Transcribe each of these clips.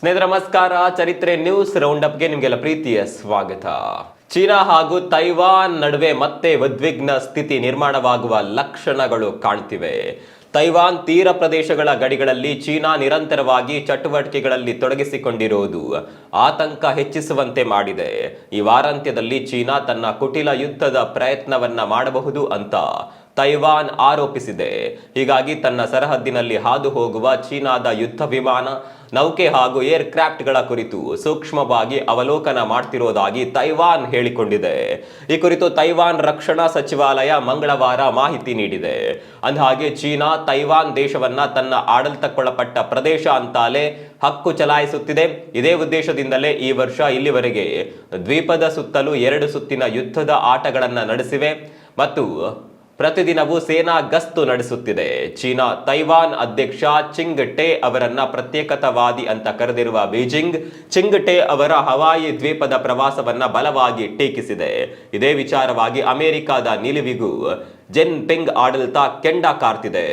ಸ್ನೇಹಿತರೆ, ನಮಸ್ಕಾರ. ಚರಿತ್ರೆ ನ್ಯೂಸ್ ರೌಂಡ್ ಅಪ್ಗೆ ನಿಮಗೆಲ್ಲ ಪ್ರೀತಿಯ ಸ್ವಾಗತ. ಚೀನಾ ಹಾಗೂ ತೈವಾನ್ ನಡುವೆ ಮತ್ತೆ ಉದ್ವಿಗ್ನ ಸ್ಥಿತಿ ನಿರ್ಮಾಣವಾಗುವ ಲಕ್ಷಣಗಳು ಕಾಣ್ತಿವೆ. ತೈವಾನ್ ತೀರ ಪ್ರದೇಶಗಳ ಗಡಿಗಳಲ್ಲಿ ಚೀನಾ ನಿರಂತರವಾಗಿ ಚಟುವಟಿಕೆಗಳಲ್ಲಿ ತೊಡಗಿಸಿಕೊಂಡಿರುವುದು ಆತಂಕ ಹೆಚ್ಚಿಸುವಂತೆ ಮಾಡಿದೆ. ಈ ವಾರಾಂತ್ಯದಲ್ಲಿ ಚೀನಾ ತನ್ನ ಕುಟಿಲ ಯುದ್ಧದ ಪ್ರಯತ್ನವನ್ನ ಮಾಡಬಹುದು ಅಂತ ತೈವಾನ್ ಆರೋಪಿಸಿದೆ. ಹೀಗಾಗಿ ತನ್ನ ಸರಹದ್ದಿನಲ್ಲಿ ಹಾದು ಹೋಗುವ ಚೀನಾದ ಯುದ್ಧ ವಿಮಾನ, ನೌಕೆ ಹಾಗೂ ಏರ್ ಕ್ರಾಫ್ಟ್ಗಳ ಕುರಿತು ಸೂಕ್ಷ್ಮವಾಗಿ ಅವಲೋಕನ ಮಾಡ್ತಿರೋದಾಗಿ ತೈವಾನ್ ಹೇಳಿಕೊಂಡಿದೆ. ಈ ಕುರಿತು ತೈವಾನ್ ರಕ್ಷಣಾ ಸಚಿವಾಲಯ ಮಂಗಳವಾರ ಮಾಹಿತಿ ನೀಡಿದೆ. ಅಂದಹಾಗೆ, ಚೀನಾ ತೈವಾನ್ ದೇಶವನ್ನ ತನ್ನ ಆಡಳಿತಕ್ಕೊಳಪಟ್ಟ ಪ್ರದೇಶ ಅಂತಾಲೆ ಹಕ್ಕು ಚಲಾಯಿಸುತ್ತಿದೆ. ಇದೇ ಉದ್ದೇಶದಿಂದಲೇ ಈ ವರ್ಷ ಇಲ್ಲಿವರೆಗೆ ದ್ವೀಪದ ಸುತ್ತಲೂ ಎರಡು ಸುತ್ತಿನ ಯುದ್ಧದ ಆಟಗಳನ್ನು ನಡೆಸಿವೆ. ಮತ್ತು ಪ್ರತಿದಿನವೂ ಸೇನಾ ಗಸ್ತು ನಡೆಸುತ್ತಿದೆ. ಚೀನಾ ತೈವಾನ್ ಅಧ್ಯಕ್ಷ ಚಿಂಗ್ ಟೆ ಅವರನ್ನ ಪ್ರತ್ಯೇಕತಾವಾದಿ ಅಂತ ಕರೆದಿರುವ ಬೀಜಿಂಗ್, ಚಿಂಗ್ ಟೆ ಅವರ ಹವಾಯಿ ದ್ವೀಪದ ಪ್ರವಾಸವನ್ನ ಬಲವಾಗಿ ಟೀಕಿಸಿದೆ. ಇದೇ ವಿಚಾರವಾಗಿ ಅಮೆರಿಕದ ನಿಲುವಿಗೂ ಜೆನ್ ಪಿಂಗ್ ಆಡಳಿತ ಕೆಂಡ ಕಾರ್ತಿದೆ.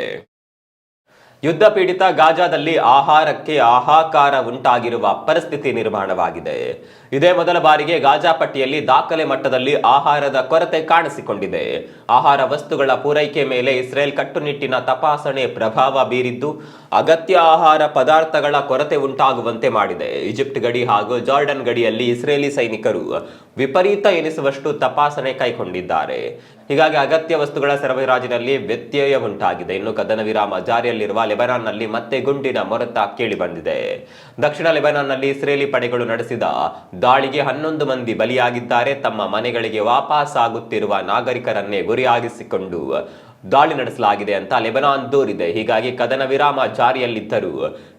ಯುದ್ಧ ಪೀಡಿತ ಗಾಜಾದಲ್ಲಿ ಆಹಾರಕ್ಕೆ ಆಹಾಕಾರ ಉಂಟಾಗಿರುವ ಪರಿಸ್ಥಿತಿ ನಿರ್ಮಾಣವಾಗಿದೆ. ಇದೇ ಮೊದಲ ಬಾರಿಗೆ ಗಾಜಾ ಪಟ್ಟಿಯಲ್ಲಿ ದಾಖಲೆ ಮಟ್ಟದಲ್ಲಿ ಆಹಾರದ ಕೊರತೆ ಕಾಣಿಸಿಕೊಂಡಿದೆ. ಆಹಾರ ವಸ್ತುಗಳ ಪೂರೈಕೆ ಮೇಲೆ ಇಸ್ರೇಲ್ ಕಟ್ಟುನಿಟ್ಟಿನ ತಪಾಸಣೆ ಪ್ರಭಾವ ಬೀರಿದ್ದು, ಅಗತ್ಯ ಆಹಾರ ಪದಾರ್ಥಗಳ ಕೊರತೆ ಉಂಟಾಗುವಂತೆ ಮಾಡಿದೆ. ಈಜಿಪ್ಟ್ ಗಡಿ ಹಾಗೂ ಜಾರ್ಡನ್ ಗಡಿಯಲ್ಲಿ ಇಸ್ರೇಲಿ ಸೈನಿಕರು ವಿಪರೀತ ಎನಿಸುವಷ್ಟು ತಪಾಸಣೆ ಕೈಗೊಂಡಿದ್ದಾರೆ. ಹೀಗಾಗಿ ಅಗತ್ಯ ವಸ್ತುಗಳ ಸರಬರಾಜಿನಲ್ಲಿ ವ್ಯತ್ಯಯ ಉಂಟಾಗಿದೆ. ಇನ್ನು ಕದನ ವಿರಾಮ ಜಾರಿಯಲ್ಲಿರುವ ಲೆಬನಾನ್ನಲ್ಲಿ ಮತ್ತೆ ಗುಂಡಿನ ಮೊರತ ಕೇಳಿಬಂದಿದೆ. ದಕ್ಷಿಣ ಲೆಬನಾನ್ನಲ್ಲಿ ಇಸ್ರೇಲಿ ಪಡೆಗಳು ನಡೆಸಿದ ದಾಳಿಗೆ ಹನ್ನೊಂದು ಮಂದಿ ಬಲಿಯಾಗಿದ್ದಾರೆ. ತಮ್ಮ ಮನೆಗಳಿಗೆ ವಾಪಸ್ ಆಗುತ್ತಿರುವ ನಾಗರಿಕರನ್ನೇ ಗುರಿಯಾಗಿಸಿಕೊಂಡು ದಾಳಿ ನಡೆಸಲಾಗಿದೆ ಅಂತ ಲೆಬನಾನ್ ದೂರಿದೆ. ಹೀಗಾಗಿ ಕದನ ವಿರಾಮ ಜಾರಿಯಲ್ಲಿದ್ದರೂ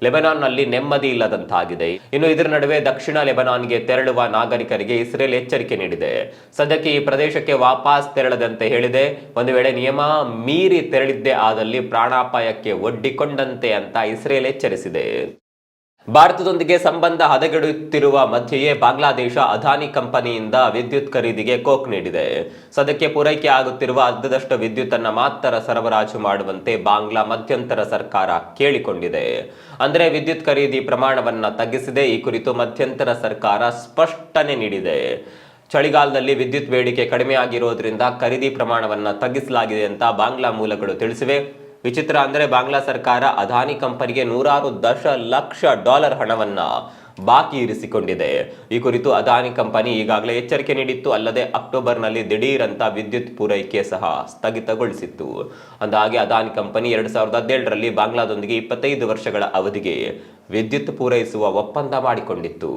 ಲೆಬನಾನ್ನಲ್ಲಿ ನೆಮ್ಮದಿ ಇಲ್ಲದಂತಾಗಿದೆ. ಇನ್ನು ಇದರ ನಡುವೆ ದಕ್ಷಿಣ ಲೆಬನಾನ್ಗೆ ತೆರಳುವ ನಾಗರಿಕರಿಗೆ ಇಸ್ರೇಲ್ ಎಚ್ಚರಿಕೆ ನೀಡಿದೆ. ಸದ್ಯಕ್ಕೆ ಈ ಪ್ರದೇಶಕ್ಕೆ ವಾಪಸ್ ತೆರಳದಂತೆ ಹೇಳಿದೆ. ಒಂದು ವೇಳೆ ನಿಯಮ ಮೀರಿ ತೆರಳಿದ್ದೇ ಆದಲ್ಲಿ ಪ್ರಾಣಾಪಾಯಕ್ಕೆ ಒಡ್ಡಿಕೊಂಡಂತೆ ಅಂತ ಇಸ್ರೇಲ್ ಎಚ್ಚರಿಸಿದೆ. ಭಾರತದೊಂದಿಗೆ ಸಂಬಂಧ ಹದಗೆಡುತ್ತಿರುವ ಮಧ್ಯೆಯೇ ಬಾಂಗ್ಲಾದೇಶ ಅದಾನಿ ಕಂಪನಿಯಿಂದ ವಿದ್ಯುತ್ ಖರೀದಿಗೆ ಕೋಕ್ ನೀಡಿದೆ. ಸದ್ಯಕ್ಕೆ ಪೂರೈಕೆ ಆಗುತ್ತಿರುವ ಅರ್ಧದಷ್ಟು ವಿದ್ಯುತ್ ಅನ್ನ ಮಾತ್ರ ಸರಬರಾಜು ಮಾಡುವಂತೆ ಬಾಂಗ್ಲಾ ಮಧ್ಯಂತರ ಸರ್ಕಾರ ಕೇಳಿಕೊಂಡಿದೆ. ಅಂದರೆ ವಿದ್ಯುತ್ ಖರೀದಿ ಪ್ರಮಾಣವನ್ನ ತಗ್ಗಿಸಿದೆ. ಈ ಕುರಿತು ಮಧ್ಯಂತರ ಸರ್ಕಾರ ಸ್ಪಷ್ಟನೆ ನೀಡಿದೆ. ಚಳಿಗಾಲದಲ್ಲಿ ವಿದ್ಯುತ್ ಬೇಡಿಕೆ ಕಡಿಮೆಯಾಗಿರೋದ್ರಿಂದ ಖರೀದಿ ಪ್ರಮಾಣವನ್ನ ತಗ್ಗಿಸಲಾಗಿದೆ ಅಂತ ಬಾಂಗ್ಲಾ ಮೂಲಗಳು ತಿಳಿಸಿವೆ. ವಿಚಿತ್ರ ಅಂದರೆ ಬಾಂಗ್ಲಾ ಸರ್ಕಾರ ಅದಾನಿ ಕಂಪನಿಗೆ ನೂರಾರು ದಶ ಲಕ್ಷ ಡಾಲರ್ ಹಣವನ್ನ ಬಾಕಿ ಇರಿಸಿಕೊಂಡಿದೆ. ಈ ಕುರಿತು ಅದಾನಿ ಕಂಪನಿ ಈಗಾಗಲೇ ಎಚ್ಚರಿಕೆ ನೀಡಿತ್ತು. ಅಲ್ಲದೆ ಅಕ್ಟೋಬರ್ನಲ್ಲಿ ದಿಢೀರಂತ ವಿದ್ಯುತ್ ಪೂರೈಕೆ ಸಹ ಸ್ಥಗಿತಗೊಳಿಸಿತ್ತು. ಅಂದಾಗೆ ಅದಾನಿ ಕಂಪನಿ ಎರಡು ಸಾವಿರದ ಹದಿನೇಳರಲ್ಲಿ ಬಾಂಗ್ಲಾದೊಂದಿಗೆ ಇಪ್ಪತ್ತೈದು ವರ್ಷಗಳ ಅವಧಿಗೆ ವಿದ್ಯುತ್ ಪೂರೈಸುವ ಒಪ್ಪಂದ ಮಾಡಿಕೊಂಡಿತ್ತು.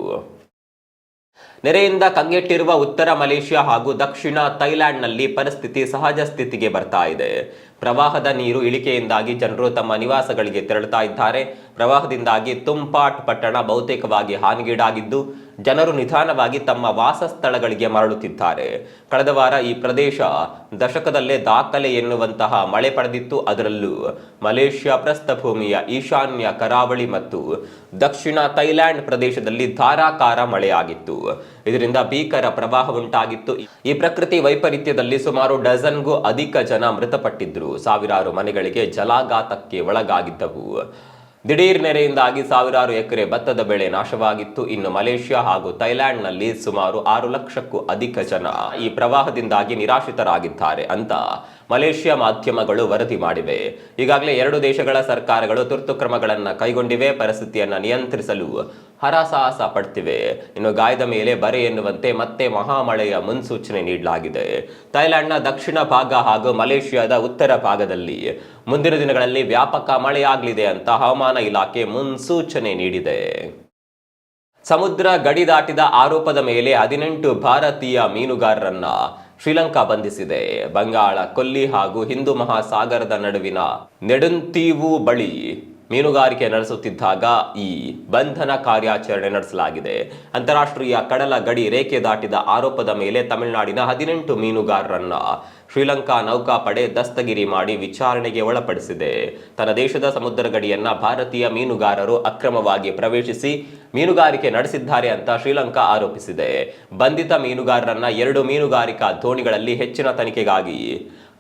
ನೆರೆಯಿಂದ ಕಂಗೆಟ್ಟಿರುವ ಉತ್ತರ ಮಲೇಷ್ಯಾ ಹಾಗೂ ದಕ್ಷಿಣ ಥೈಲ್ಯಾಂಡ್ನಲ್ಲಿ ಪರಿಸ್ಥಿತಿ ಸಹಜ ಸ್ಥಿತಿಗೆ ಬರ್ತಾ ಇದೆ. ಪ್ರವಾಹದ ನೀರು ಇಳಿಕೆಯಿಂದಾಗಿ ಜನರು ತಮ್ಮ ನಿವಾಸಗಳಿಗೆ ತೆರಳುತ್ತಾ ಇದ್ದಾರೆ. ಪ್ರವಾಹದಿಂದಾಗಿ ತುಂಪಾಟ್ ಪಟ್ಟಣ ಬಹುತೇಕವಾಗಿ ಹಾನಿಗೀಡಾಗಿದ್ದು ಜನರು ನಿಧಾನವಾಗಿ ತಮ್ಮ ವಾಸಸ್ಥಳಗಳಿಗೆ ಮರಳುತ್ತಿದ್ದಾರೆ. ಕಳೆದ ವಾರ ಈ ಪ್ರದೇಶ ದಶಕದಲ್ಲೇ ದಾಖಲೆ ಎನ್ನುವಂತಹ ಮಳೆ ಪಡೆದಿತ್ತು. ಅದರಲ್ಲೂ ಮಲೇಷ್ಯಾ ಪ್ರಸ್ಥಭೂಮಿಯ ಈಶಾನ್ಯ ಕರಾವಳಿ ಮತ್ತು ದಕ್ಷಿಣ ಥೈಲ್ಯಾಂಡ್ ಪ್ರದೇಶದಲ್ಲಿ ಧಾರಾಕಾರ ಮಳೆಯಾಗಿತ್ತು. ಇದರಿಂದ ಭೀಕರ ಪ್ರವಾಹ ಉಂಟಾಗಿತ್ತು. ಈ ಪ್ರಕೃತಿ ವೈಪರೀತ್ಯದಲ್ಲಿ ಸುಮಾರು ಡಜನ್ಗೂ ಅಧಿಕ ಜನ ಮೃತಪಟ್ಟಿದ್ರು. ಸಾವಿರಾರು ಮನೆಗಳಿಗೆ ಜಲಾಘಾತಕ್ಕೆ ಒಳಗಾಗಿದ್ದವು. ದಿಢೀರ್ ನೆರೆಯಿಂದಾಗಿ ಸಾವಿರಾರು ಎಕರೆ ಭತ್ತದ ಬೆಳೆ ನಾಶವಾಗಿತ್ತು. ಇನ್ನು ಮಲೇಷ್ಯಾ ಹಾಗೂ ಥೈಲ್ಯಾಂಡ್ನಲ್ಲಿ ಸುಮಾರು ಆರು ಲಕ್ಷಕ್ಕೂ ಅಧಿಕ ಜನ ಈ ಪ್ರವಾಹದಿಂದಾಗಿ ನಿರಾಶ್ರಿತರಾಗಿದ್ದಾರೆ ಅಂತ ಮಲೇಷ್ಯಾ ಮಾಧ್ಯಮಗಳು ವರದಿ ಮಾಡಿವೆ. ಈಗಾಗಲೇ ಎರಡು ದೇಶಗಳ ಸರ್ಕಾರಗಳು ತುರ್ತು ಕ್ರಮಗಳನ್ನು ಕೈಗೊಂಡಿವೆ. ಪರಿಸ್ಥಿತಿಯನ್ನು ನಿಯಂತ್ರಿಸಲು ಹರಸಾಹಸ ಪಡ್ತಿವೆ. ಇನ್ನು ಗಾಯದ ಮೇಲೆ ಬರೆ ಎನ್ನುವಂತೆ ಮತ್ತೆ ಮಹಾಮಳೆಯ ಮುನ್ಸೂಚನೆ ನೀಡಲಾಗಿದೆ. ಥೈಲ್ಯಾಂಡ್ನ ದಕ್ಷಿಣ ಭಾಗ ಹಾಗೂ ಮಲೇಷ್ಯಾದ ಉತ್ತರ ಭಾಗದಲ್ಲಿ ಮುಂದಿನ ದಿನಗಳಲ್ಲಿ ವ್ಯಾಪಕ ಮಳೆಯಾಗಲಿದೆ ಅಂತ ಹವಾಮಾನ ಇಲಾಖೆ ಮುನ್ಸೂಚನೆ ನೀಡಿದೆ. ಸಮುದ್ರ ಗಡಿ ದಾಟಿದ ಆರೋಪದ ಮೇಲೆ ಹದಿನೆಂಟು ಭಾರತೀಯ ಮೀನುಗಾರರನ್ನ ಶ್ರೀಲಂಕಾ ಬಂಧಿಸಿದೆ. ಬಂಗಾಳ, ಕೊಲ್ಲಿ ಹಾಗೂ ಹಿಂದೂ ಮಹಾಸಾಗರದ ನಡುವಿನ ನೆಡುಂತೀವು ಬಳಿ ಮೀನುಗಾರಿಕೆ ನಡೆಸುತ್ತಿದ್ದಾಗ ಈ ಬಂಧನ ಕಾರ್ಯಾಚರಣೆ ನಡೆಸಲಾಗಿದೆ. ಅಂತಾರಾಷ್ಟ್ರೀಯ ಕಡಲ ಗಡಿ ರೇಖೆ ದಾಟಿದ ಆರೋಪದ ಮೇಲೆ ತಮಿಳುನಾಡಿನ ಹದಿನೆಂಟು ಮೀನುಗಾರರನ್ನ ಶ್ರೀಲಂಕಾ ನೌಕಾಪಡೆ ದಸ್ತಗಿರಿ ಮಾಡಿ ವಿಚಾರಣೆಗೆ ಒಳಪಡಿಸಿದೆ. ತನ್ನ ದೇಶದ ಸಮುದ್ರ ಗಡಿಯನ್ನ ಭಾರತೀಯ ಮೀನುಗಾರರು ಅಕ್ರಮವಾಗಿ ಪ್ರವೇಶಿಸಿ ಮೀನುಗಾರಿಕೆ ನಡೆಸಿದ್ದಾರೆ ಅಂತ ಶ್ರೀಲಂಕಾ ಆರೋಪಿಸಿದೆ. ಬಂಧಿತ ಮೀನುಗಾರರನ್ನ ಎರಡು ಮೀನುಗಾರಿಕಾ ದೋಣಿಗಳಲ್ಲಿ ಹೆಚ್ಚಿನ ತನಿಖೆಗಾಗಿ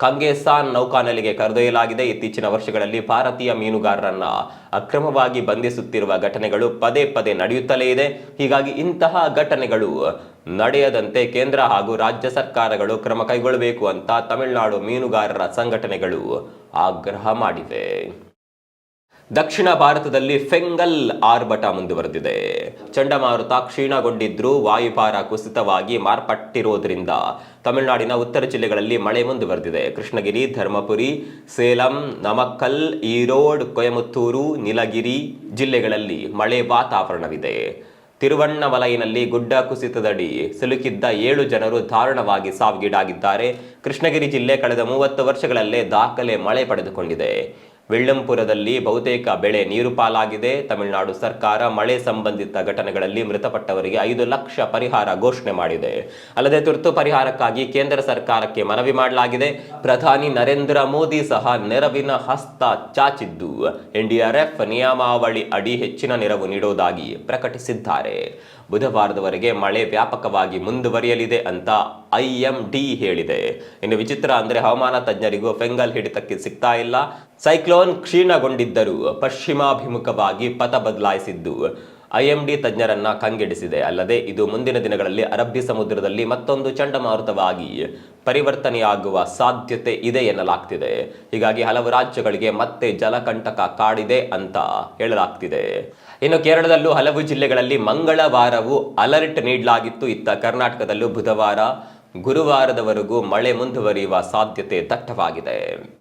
ಕಂಗೇಸಾನ್ ನೌಕಾನೆಲೆಗೆ ಕರೆದೊಯ್ಯಲಾಗಿದೆ. ಇತ್ತೀಚಿನ ವರ್ಷಗಳಲ್ಲಿ ಭಾರತೀಯ ಮೀನುಗಾರರನ್ನ ಅಕ್ರಮವಾಗಿ ಬಂಧಿಸುತ್ತಿರುವ ಘಟನೆಗಳು ಪದೇ ಪದೇ ನಡೆಯುತ್ತಲೇ ಇದೆ. ಹೀಗಾಗಿ ಇಂತಹ ಘಟನೆಗಳು ನಡೆಯದಂತೆ ಕೇಂದ್ರ ಹಾಗೂ ರಾಜ್ಯ ಸರ್ಕಾರಗಳು ಕ್ರಮ ಕೈಗೊಳ್ಳಬೇಕು ಅಂತ ತಮಿಳುನಾಡು ಮೀನುಗಾರರ ಸಂಘಟನೆಗಳು ಆಗ್ರಹ ಮಾಡಿವೆ. ದಕ್ಷಿಣ ಭಾರತದಲ್ಲಿ ಫೆಂಗಲ್ ಆರ್ಭಟ ಮುಂದುವರೆದಿದೆ. ಚಂಡಮಾರುತ ಕ್ಷೀಣಗೊಂಡಿದ್ರೂ ವಾಯುಭಾರ ಕುಸಿತವಾಗಿ ಮಾರ್ಪಟ್ಟಿರೋದ್ರಿಂದ ತಮಿಳುನಾಡಿನ ಉತ್ತರ ಜಿಲ್ಲೆಗಳಲ್ಲಿ ಮಳೆ ಮುಂದುವರೆದಿದೆ. ಕೃಷ್ಣಗಿರಿ, ಧರ್ಮಪುರಿ, ಸೇಲಂ, ನಮಕ್ಕಲ್, ಈರೋಡ್, ಕೊಯಮತ್ತೂರು, ನೀಲಗಿರಿ ಜಿಲ್ಲೆಗಳಲ್ಲಿ ಮಳೆ ವಾತಾವರಣವಿದೆ. ತಿರುವಣ್ಣಮಲೈನಲ್ಲಿ ಗುಡ್ಡ ಕುಸಿತದಡಿ ಸಿಲುಕಿದ್ದ ಏಳು ಜನರು ದಾರುಣವಾಗಿ ಸಾವಿಗೀಡಾಗಿದ್ದಾರೆ. ಕೃಷ್ಣಗಿರಿ ಜಿಲ್ಲೆ ಕಳೆದ ಮೂವತ್ತು ವರ್ಷಗಳಲ್ಲೇ ದಾಖಲೆ ಮಳೆ ಪಡೆದುಕೊಂಡಿದೆ. ವಿಳ್ಳಂಪುರದಲ್ಲಿ ಬಹುತೇಕ ಬೆಳೆ ನೀರು ಪಾಲಾಗಿದೆ. ತಮಿಳುನಾಡು ಸರ್ಕಾರ ಮಳೆ ಸಂಬಂಧಿತ ಘಟನೆಗಳಲ್ಲಿ ಮೃತಪಟ್ಟವರಿಗೆ ಐದು ಲಕ್ಷ ಪರಿಹಾರ ಘೋಷಣೆ ಮಾಡಿದೆ. ಅಲ್ಲದೆ ತುರ್ತು ಪರಿಹಾರಕ್ಕಾಗಿ ಕೇಂದ್ರ ಸರ್ಕಾರಕ್ಕೆ ಮನವಿ ಮಾಡಲಾಗಿದೆ. ಪ್ರಧಾನಿ ನರೇಂದ್ರ ಮೋದಿ ಸಹ ನೆರವಿನ ಹಸ್ತ ಚಾಚಿದ್ದು. ಎನ್ಡಿಆರ್ಎಫ್ ನಿಯಮಾವಳಿ ಅಡಿ ಹೆಚ್ಚಿನ ನೆರವು ನೀಡುವುದಾಗಿ ಪ್ರಕಟಿಸಿದ್ದಾರೆ. ಬುಧವಾರದವರೆಗೆ ಮಳೆ ವ್ಯಾಪಕವಾಗಿ ಮುಂದುವರಿಯಲಿದೆ ಅಂತ ಐಎಂಡಿ ಹೇಳಿದೆ. ಇನ್ನು ವಿಚಿತ್ರ ಅಂದರೆ ಹವಾಮಾನ ತಜ್ಞರಿಗೂ ಫೆಂಗಲ್ ಹಿಡಿತಕ್ಕೆ ಸಿಗ್ತಾ ಇಲ್ಲ. ಸೈಕ್ಲೋನ್ ಕ್ಷೀಣಗೊಂಡಿದ್ದರೂ ಪಶ್ಚಿಮಾಭಿಮುಖವಾಗಿ ಪಥ ಬದಲಾಯಿಸಿದ್ದು. ಐಎಂಡಿ ತಜ್ಞರನ್ನ ಕಂಗೆಡಿಸಿದೆ. ಅಲ್ಲದೆ ಇದು ಮುಂದಿನ ದಿನಗಳಲ್ಲಿ ಅರಬ್ಬಿ ಸಮುದ್ರದಲ್ಲಿ ಮತ್ತೊಂದು ಚಂಡಮಾರುತವಾಗಿ ಪರಿವರ್ತನೆಯಾಗುವ ಸಾಧ್ಯತೆ ಇದೆ ಎನ್ನಲಾಗ್ತಿದೆ. ಹೀಗಾಗಿ ಹಲವು ರಾಜ್ಯಗಳಿಗೆ ಮತ್ತೆ ಜಲಕಂಟಕ ಕಾಡಿದೆ ಅಂತ ಹೇಳಲಾಗ್ತಿದೆ. ಇನ್ನು ಕೇರಳದಲ್ಲೂ ಹಲವು ಜಿಲ್ಲೆಗಳಲ್ಲಿ ಮಂಗಳವಾರವೂ ಅಲರ್ಟ್ ನೀಡಲಾಗಿತ್ತು. ಇತ್ತ ಕರ್ನಾಟಕದಲ್ಲೂ ಬುಧವಾರ, ಗುರುವಾರದವರೆಗೂ ಮಳೆ ಮುಂದುವರಿಯುವ ಸಾಧ್ಯತೆ ದಟ್ಟವಾಗಿದೆ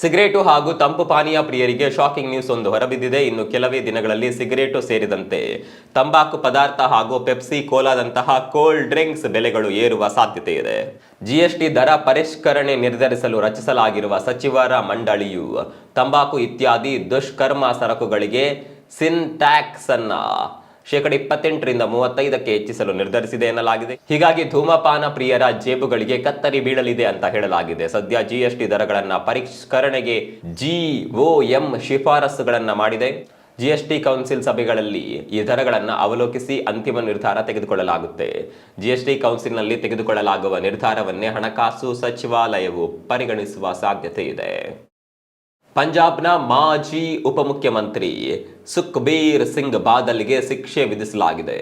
ಸಿಗರೇಟು ಹಾಗೂ ತಂಪು ಪಾನೀಯ ಪ್ರಿಯರಿಗೆ ಶಾಕಿಂಗ್ ನ್ಯೂಸ್ ಒಂದು ಹೊರಬಿದ್ದಿದೆ. ಇನ್ನು ಕೆಲವೇ ದಿನಗಳಲ್ಲಿ ಸಿಗರೇಟು ಸೇರಿದಂತೆ ತಂಬಾಕು ಪದಾರ್ಥ ಹಾಗೂ ಪೆಪ್ಸಿ ಕೋಲಾದಂತಹ ಕೋಲ್ಡ್ ಡ್ರಿಂಕ್ಸ್ ಬೆಲೆಗಳು ಏರುವ ಸಾಧ್ಯತೆ ಇದೆ. ಜಿಎಸ್ಟಿ ದರ ಪರಿಷ್ಕರಣೆ ನಿರ್ಧರಿಸಲು ರಚಿಸಲಾಗಿರುವ ಸಚಿವರ ಮಂಡಳಿಯು ತಂಬಾಕು ಇತ್ಯಾದಿ ದುಷ್ಕರ್ಮ ಸರಕುಗಳಿಗೆ ಸಿನ್ ಟ್ಯಾಕ್ಸ್ ಅನ್ನ ಶೇಕಡ ಇಪ್ಪತ್ತೆಂಟರಿಂದ ಮೂವತ್ತೈದಕ್ಕೆ ಹೆಚ್ಚಿಸಲು ನಿರ್ಧರಿಸಿದೆ ಎನ್ನಲಾಗಿದೆ. ಹೀಗಾಗಿ ಧೂಮಪಾನ ಪ್ರಿಯರ ಜೇಬುಗಳಿಗೆ ಕತ್ತರಿ ಬೀಳಲಿದೆ ಅಂತ ಹೇಳಲಾಗಿದೆ. ಸದ್ಯ ಜಿಎಸ್ಟಿ ದರಗಳನ್ನು ಪರಿಷ್ಕರಣೆಗೆ ಜಿಒಎಂ ಶಿಫಾರಸುಗಳನ್ನು ಮಾಡಿದೆ. ಜಿಎಸ್ಟಿ ಕೌನ್ಸಿಲ್ ಸಭೆಗಳಲ್ಲಿ ಈ ದರಗಳನ್ನು ಅವಲೋಕಿಸಿ ಅಂತಿಮ ನಿರ್ಧಾರ ತೆಗೆದುಕೊಳ್ಳಲಾಗುತ್ತೆ. ಜಿಎಸ್ಟಿ ಕೌನ್ಸಿಲ್ನಲ್ಲಿ ತೆಗೆದುಕೊಳ್ಳಲಾಗುವ ನಿರ್ಧಾರವನ್ನೇ ಹಣಕಾಸು ಸಚಿವಾಲಯವು ಪರಿಗಣಿಸುವ ಸಾಧ್ಯತೆ ಇದೆ. ಪಂಜಾಬ್ನ ಮಾಜಿ ಉಪಮುಖ್ಯಮಂತ್ರಿ ಸುಖ್ಬೀರ್ ಸಿಂಗ್ ಬಾದಲ್ಗೆ ಶಿಕ್ಷೆ ವಿಧಿಸಲಾಗಿದೆ.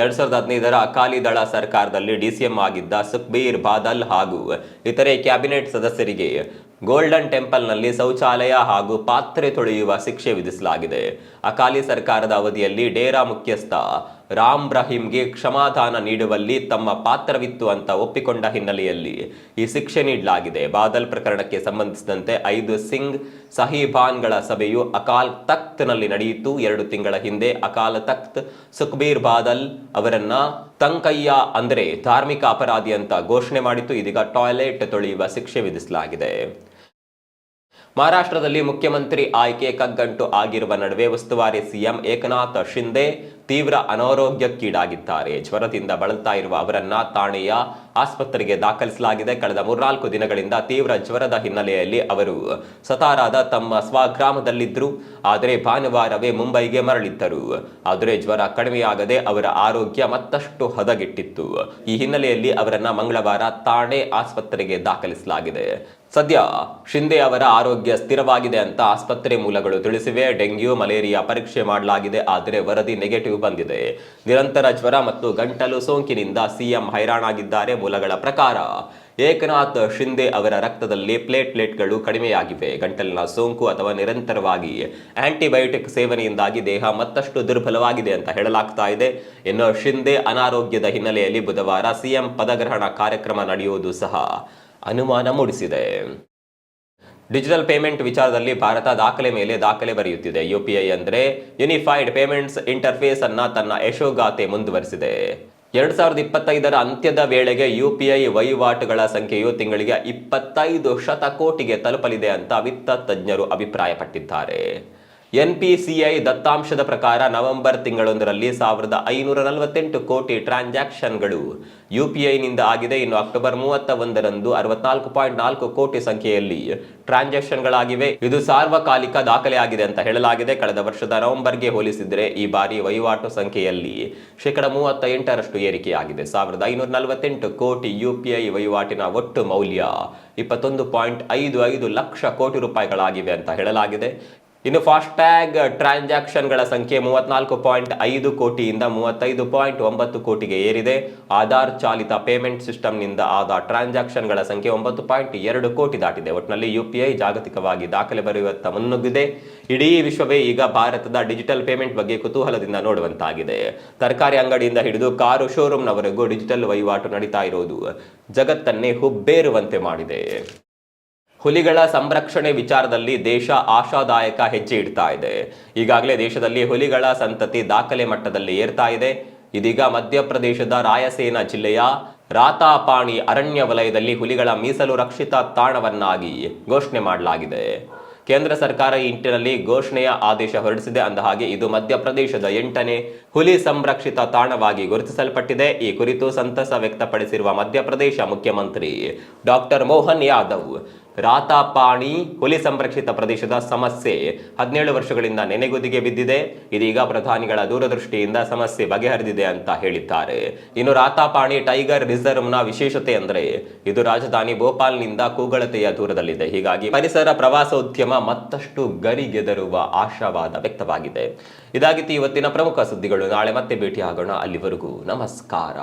ಎರಡ್ ಸಾವಿರದ ಹದಿನೈದರ ಅಕಾಲಿ ದಳ ಸರ್ಕಾರದಲ್ಲಿ ಡಿಸಿಎಂ ಆಗಿದ್ದ ಸುಖ್ಬೀರ್ ಬಾದಲ್ ಹಾಗೂ ಇತರೆ ಕ್ಯಾಬಿನೆಟ್ ಸದಸ್ಯರಿಗೆ ಗೋಲ್ಡನ್ ಟೆಂಪಲ್ನಲ್ಲಿ ಶೌಚಾಲಯ ಹಾಗೂ ಪಾತ್ರೆ ತೊಳೆಯುವ ಶಿಕ್ಷೆ ವಿಧಿಸಲಾಗಿದೆ. ಅಕಾಲಿ ಸರ್ಕಾರದ ಅವಧಿಯಲ್ಲಿ ಡೇರಾ ಮುಖ್ಯಸ್ಥ ರಾಮ್ ರಹೀಂಗೆ ಕ್ಷಮಾದಾನ ನೀಡುವಲ್ಲಿ ತಮ್ಮ ಪಾತ್ರವಿತ್ತು ಅಂತ ಒಪ್ಪಿಕೊಂಡ ಹಿನ್ನೆಲೆಯಲ್ಲಿ ಈ ಶಿಕ್ಷೆ ನೀಡಲಾಗಿದೆ. ಬಾದಲ್ ಪ್ರಕರಣಕ್ಕೆ ಸಂಬಂಧಿಸಿದಂತೆ ಐದು ಸಿಂಗ್ ಸಹಿಬಾನ್ಗಳ ಸಭೆಯು ಅಕಾಲ್ ತಖ್ತ್ನಲ್ಲಿ ನಡೆಯಿತು. ಎರಡು ತಿಂಗಳ ಹಿಂದೆ ಅಕಾಲ್ ತಖ್ತ್ ಸುಖ್ಬೀರ್ ಬಾದಲ್ ಅವರನ್ನ ತಂಕಯ್ಯ ಅಂದರೆ ಧಾರ್ಮಿಕ ಅಪರಾಧಿ ಅಂತ ಘೋಷಣೆ ಮಾಡಿತ್ತು. ಇದೀಗ ಟಾಯ್ಲೆಟ್ ತೊಳೆಯುವ ಶಿಕ್ಷೆ ವಿಧಿಸಲಾಗಿದೆ. ಮಹಾರಾಷ್ಟ್ರದಲ್ಲಿ ಮುಖ್ಯಮಂತ್ರಿ ಆಯ್ಕೆ ಕಗ್ಗಂಟು ಆಗಿರುವ ನಡುವೆ ಉಸ್ತುವಾರಿ ಸಿಎಂ ಏಕನಾಥ್ ಶಿಂದೆ ತೀವ್ರ ಅನಾರೋಗ್ಯಕ್ಕೀಡಾಗಿದ್ದಾರೆ. ಜ್ವರದಿಂದ ಬಳಲ್ತಾ ಇರುವ ಅವರನ್ನ ತಾಣೆಯ ಆಸ್ಪತ್ರೆಗೆ ದಾಖಲಿಸಲಾಗಿದೆ. ಕಳೆದ ಮೂರ್ನಾಲ್ಕು ದಿನಗಳಿಂದ ತೀವ್ರ ಜ್ವರದ ಹಿನ್ನೆಲೆಯಲ್ಲಿ ಅವರು ಸತಾರಾದ ತಮ್ಮ ಸ್ವಗ್ರಾಮದಲ್ಲಿದ್ದರು. ಆದರೆ ಭಾನುವಾರವೇ ಮುಂಬೈಗೆ ಮರಳಿದ್ದರು. ಆದರೆ ಜ್ವರ ಕಡಿಮೆಯಾಗದೆ ಅವರ ಆರೋಗ್ಯ ಮತ್ತಷ್ಟು ಹದಗೆಟ್ಟಿತ್ತು. ಈ ಹಿನ್ನೆಲೆಯಲ್ಲಿ ಅವರನ್ನು ಮಂಗಳವಾರ ತಾಣೆ ಆಸ್ಪತ್ರೆಗೆ ದಾಖಲಿಸಲಾಗಿದೆ. ಸದ್ಯ ಶಿಂದೆ ಅವರ ಆರೋಗ್ಯ ಸ್ಥಿರವಾಗಿದೆ ಅಂತ ಆಸ್ಪತ್ರೆ ಮೂಲಗಳು ತಿಳಿಸಿವೆ. ಡೆಂಗ್ಯೂ, ಮಲೇರಿಯಾ ಪರೀಕ್ಷೆ ಮಾಡಲಾಗಿದೆ, ಆದರೆ ವರದಿ ನೆಗೆಟಿವ್ ಬಂದಿದೆ. ನಿರಂತರ ಜ್ವರ ಮತ್ತು ಗಂಟಲು ಸೋಂಕಿನಿಂದ ಸಿಎಂ ಹೈರಾಣಾಗಿದ್ದಾರೆ. ಮೂಲಗಳ ಪ್ರಕಾರ, ಏಕನಾಥ್ ಶಿಂದೆ ಅವರ ರಕ್ತದಲ್ಲಿ ಪ್ಲೇಟ್ಲೆಟ್ಗಳು ಕಡಿಮೆಯಾಗಿವೆ. ಗಂಟಲಿನ ಸೋಂಕು ಅಥವಾ ನಿರಂತರವಾಗಿ ಆಂಟಿಬಯೋಟಿಕ್ ಸೇವನೆಯಿಂದಾಗಿ ದೇಹ ಮತ್ತಷ್ಟು ದುರ್ಬಲವಾಗಿದೆ ಅಂತ ಹೇಳಲಾಗ್ತಾ ಇದೆ. ಇನ್ನು ಶಿಂದೆ ಅನಾರೋಗ್ಯದ ಹಿನ್ನೆಲೆಯಲ್ಲಿ ಬುಧವಾರ ಸಿಎಂ ಪದಗ್ರಹಣ ಕಾರ್ಯಕ್ರಮ ನಡೆಯುವುದು ಸಹ ಅನುಮಾನ ಮೂಡಿಸಿದೆ. ಡಿಜಿಟಲ್ ಪೇಮೆಂಟ್ ವಿಚಾರದಲ್ಲಿ ಭಾರತ ದಾಖಲೆ ಮೇಲೆ ದಾಖಲೆ ಬರೆಯುತ್ತಿದೆ. ಯುಪಿಐ ಅಂದರೆ ಯುನಿಫೈಡ್ ಪೇಮೆಂಟ್ಸ್ ಇಂಟರ್ಫೇಸ್ ಅನ್ನ ತನ್ನ ಯಶೋಗಾತೆ ಮುಂದುವರಿಸಿದೆ. ಎರಡ್ ಸಾವಿರದ ಇಪ್ಪತ್ತೈದರ ಅಂತ್ಯದ ವೇಳೆಗೆ ಯುಪಿಐ ವಹಿವಾಟುಗಳ ಸಂಖ್ಯೆಯು ತಿಂಗಳಿಗೆ ಇಪ್ಪತ್ತೈದು ಶತಕೋಟಿಗೆ ತಲುಪಲಿದೆ ಅಂತ ವಿತ್ತ ತಜ್ಞರು ಅಭಿಪ್ರಾಯಪಟ್ಟಿದ್ದಾರೆ. ಎನ್ಪಿಸಿಐ ದತ್ತಾಂಶದ ಪ್ರಕಾರ ನವೆಂಬರ್ ತಿಂಗಳೊಂದರಲ್ಲಿ ಸಾವಿರದ ಐನೂರ ನಲವತ್ತೆಂಟು ಕೋಟಿ ಟ್ರಾನ್ಸಾಕ್ಷನ್ಗಳು ಯುಪಿಐನಿಂದ ಆಗಿದೆ. ಇನ್ನು ಅಕ್ಟೋಬರ್ ಮೂವತ್ತ ಒಂದರಂದು ಅರವತ್ನಾಲ್ಕು ಪಾಯಿಂಟ್ ನಾಲ್ಕು ಕೋಟಿ ಸಂಖ್ಯೆಯಲ್ಲಿ ಟ್ರಾನ್ಸಾಕ್ಷನ್ಗಳಾಗಿವೆ. ಇದು ಸಾರ್ವಕಾಲಿಕ ದಾಖಲೆಯಾಗಿದೆ ಅಂತ ಹೇಳಲಾಗಿದೆ. ಕಳೆದ ವರ್ಷದ ನವೆಂಬರ್ಗೆ ಹೋಲಿಸಿದರೆ ಈ ಬಾರಿ ವಹಿವಾಟು ಸಂಖ್ಯೆಯಲ್ಲಿ ಶೇಕಡ ಮೂವತ್ತ ಎಂಟರಷ್ಟು ಏರಿಕೆಯಾಗಿದೆ. ಸಾವಿರದ ಐನೂರ ನಲವತ್ತೆಂಟು ಕೋಟಿ ಯು ಪಿ ಐ ವಹಿವಾಟಿನ ಒಟ್ಟು ಮೌಲ್ಯ ಇಪ್ಪತ್ತೊಂದು ಪಾಯಿಂಟ್ ಐದು ಐದು ಲಕ್ಷ ಕೋಟಿ ರೂಪಾಯಿಗಳಾಗಿವೆ ಅಂತ ಹೇಳಲಾಗಿದೆ. ಇನ್ನು ಫಾಸ್ಟ್ಯಾಗ್ ಟ್ರಾನ್ಸಾಕ್ಷನ್ಗಳ ಸಂಖ್ಯೆ ಮೂವತ್ನಾಲ್ಕು ಪಾಯಿಂಟ್ ಐದು ಕೋಟಿಯಿಂದ ಮೂವತ್ತೈದು ಪಾಯಿಂಟ್ ಒಂಬತ್ತು ಕೋಟಿಗೆ ಏರಿದೆ. ಆಧಾರ್ ಚಾಲಿತ ಪೇಮೆಂಟ್ ಸಿಸ್ಟಮ್ನಿಂದ ಆದ ಟ್ರಾನ್ಸಾಕ್ಷನ್ಗಳ ಸಂಖ್ಯೆ ಒಂಬತ್ತು ಪಾಯಿಂಟ್ ಎರಡು ಕೋಟಿ ದಾಟಿದೆ. ಒಟ್ಟಿನಲ್ಲಿ ಯುಪಿಐ ಜಾಗತಿಕವಾಗಿ ದಾಖಲೆ ಬರೆಯುವತ್ತ ಮುನ್ನುಗ್ಗಿದೆ. ಇಡೀ ವಿಶ್ವವೇ ಈಗ ಭಾರತದ ಡಿಜಿಟಲ್ ಪೇಮೆಂಟ್ ಬಗ್ಗೆ ಕುತೂಹಲದಿಂದ ನೋಡುವಂತಾಗಿದೆ. ತರಕಾರಿ ಅಂಗಡಿಯಿಂದ ಹಿಡಿದು ಕಾರು ಶೋರೂಮ್ನವರೆಗೂ ಡಿಜಿಟಲ್ ವಹಿವಾಟು ನಡೀತಾ ಇರುವುದು ಜಗತ್ತನ್ನೇ ಹುಬ್ಬೇರುವಂತೆ ಮಾಡಿದೆ. ಹುಲಿಗಳ ಸಂರಕ್ಷಣೆ ವಿಚಾರದಲ್ಲಿ ದೇಶ ಆಶಾದಾಯಕ ಹೆಜ್ಜೆ ಇಡ್ತಾ ಇದೆ. ಈಗಾಗಲೇ ದೇಶದಲ್ಲಿ ಹುಲಿಗಳ ಸಂತತಿ ದಾಖಲೆ ಮಟ್ಟದಲ್ಲಿ ಏರ್ತಾ ಇದೆ. ಇದೀಗ ಮಧ್ಯಪ್ರದೇಶದ ರಾಯಸೇನ ಜಿಲ್ಲೆಯ ರಾತಾಪಾಣಿ ಅರಣ್ಯ ವಲಯದಲ್ಲಿ ಹುಲಿಗಳ ಮೀಸಲು ರಕ್ಷಿತ ತಾಣವನ್ನಾಗಿ ಘೋಷಣೆ ಮಾಡಲಾಗಿದೆ. ಕೇಂದ್ರ ಸರ್ಕಾರ ಈ ನಿಟ್ಟಿನಲ್ಲಿ ಘೋಷಣೆಯ ಆದೇಶ ಹೊರಡಿಸಿದೆ. ಅಂದ ಹಾಗೆ ಇದು ಮಧ್ಯಪ್ರದೇಶದ ಎಂಟನೇ ಹುಲಿ ಸಂರಕ್ಷಿತ ತಾಣವಾಗಿ ಗುರುತಿಸಲ್ಪಟ್ಟಿದೆ. ಈ ಕುರಿತು ಸಂತಸ ವ್ಯಕ್ತಪಡಿಸಿರುವ ಮಧ್ಯಪ್ರದೇಶ ಮುಖ್ಯಮಂತ್ರಿ ಡಾಕ್ಟರ್ ಮೋಹನ್ ಯಾದವ್, ರಾತಾಪಾಣಿ ಹುಲಿ ಸಂರಕ್ಷಿತ ಪ್ರದೇಶದ ಸಮಸ್ಯೆ ಹದಿನೇಳು ವರ್ಷಗಳಿಂದ ನೆನೆಗುದಿಗೆ ಬಿದ್ದಿದೆ. ಇದೀಗ ಪ್ರಧಾನಿಗಳ ದೂರದೃಷ್ಟಿಯಿಂದ ಸಮಸ್ಯೆ ಬಗೆಹರಿದಿದೆ ಅಂತ ಹೇಳಿದ್ದಾರೆ. ಇನ್ನು ರಾತಾಪಾಣಿ ಟೈಗರ್ ರಿಸರ್ವ್ನ ವಿಶೇಷತೆ ಅಂದರೆ ಇದು ರಾಜಧಾನಿ ಭೋಪಾಲ್ನಿಂದ ಕೂಗಳತೆಯ ದೂರದಲ್ಲಿದೆ. ಹೀಗಾಗಿ ಪರಿಸರ ಪ್ರವಾಸೋದ್ಯಮ ಮತ್ತಷ್ಟು ಗರಿಗೆದರುವ ಆಶಾವಾದ ವ್ಯಕ್ತವಾಗಿದೆ. ಇದಾಗಿತ್ತು ಇವತ್ತಿನ ಪ್ರಮುಖ ಸುದ್ದಿಗಳು. ನಾಳೆ ಮತ್ತೆ ಭೇಟಿ ಆಗೋಣ. ಅಲ್ಲಿವರೆಗೂ ನಮಸ್ಕಾರ.